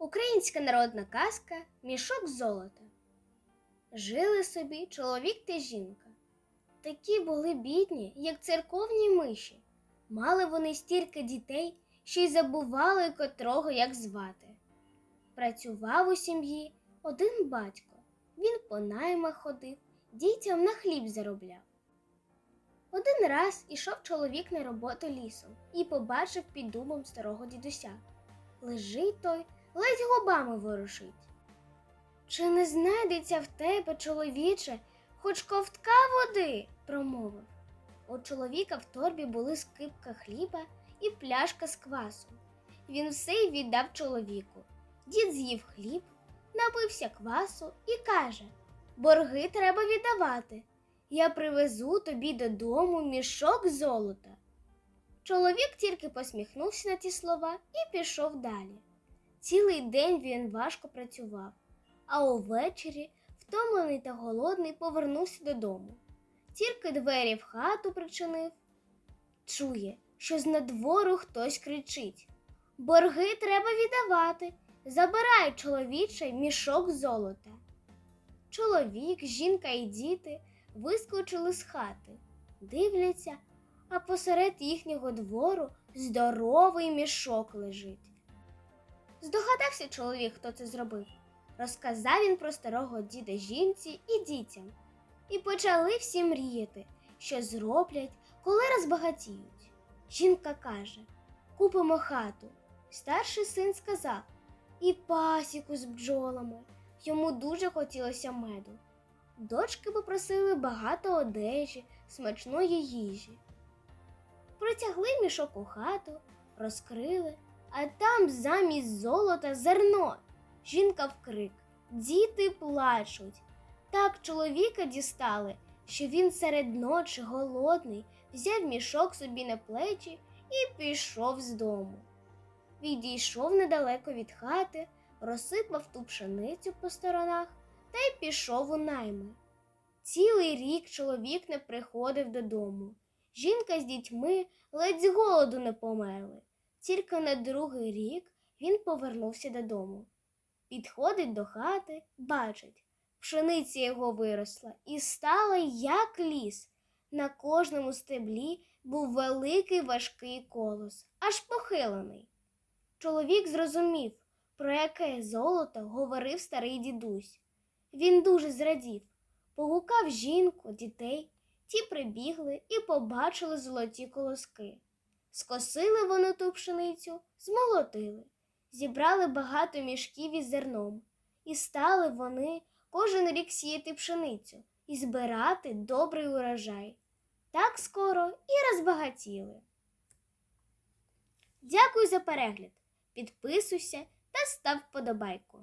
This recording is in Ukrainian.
Українська народна казка Мішок золота. Жили собі чоловік та жінка. Такі були бідні, як церковні миші. Мали вони стільки дітей, що й забували котрого як звати. Працював у сім'ї один батько. Він по наймах ходив, дітям на хліб заробляв. Один раз ішов чоловік на роботу лісом і побачив під дубом старого дідуся. Лежить той, ледь губами ворушить. Чи не знайдеться в тебе, чоловіче, хоч ковтка води? промовив. У чоловіка в торбі були скипка хліба і пляшка з квасом. Він все й віддав чоловіку. Дід з'їв хліб, напився квасу і каже: Борги треба віддавати. Я привезу тобі додому мішок золота. Чоловік тільки посміхнувся на ті слова і пішов далі. Цілий день він важко працював, а увечері, втомлений та голодний, повернувся додому. Тільки двері в хату причинив. Чує, що з надвору хтось кричить. Борги треба віддавати. Забирай, чоловіче, мішок золота. Чоловік, жінка і діти вискочили з хати, дивляться, а посеред їхнього двору здоровий мішок лежить. Здогадався чоловік, хто це зробив. Розказав він про старого діда жінці і дітям. І почали всі мріяти, що зроблять, коли розбагатіють. Жінка каже: Купимо хату. Старший син сказав і пасіку з бджолами. Йому дуже хотілося меду. Дочки попросили багато одежі, смачної їжі. Протягли мішок у хату, розкрили, а там замість золота зерно. Жінка вкрик. Діти плачуть. Так чоловіка дістали, що він серед ночі голодний, взяв мішок собі на плечі і пішов з дому. Відійшов недалеко від хати, розсипав ту пшеницю по сторонах та й пішов у найми. Цілий рік чоловік не приходив додому. Жінка з дітьми ледь з голоду не померли. Тільки на другий рік він повернувся додому. Підходить до хати, бачить, пшениця його виросла і стала як ліс. На кожному стеблі був великий важкий колос, аж похилений. Чоловік зрозумів, про яке золото говорив старий дідусь. Він дуже зрадів, погукав жінку, дітей, ті прибігли і побачили золоті колоски. Скосили вони ту пшеницю, змолотили, зібрали багато мішків із зерном, і стали вони кожен рік сіяти пшеницю і збирати добрий урожай. Так скоро і розбагатіли. Дякую за перегляд. Підписуйся та став вподобайку.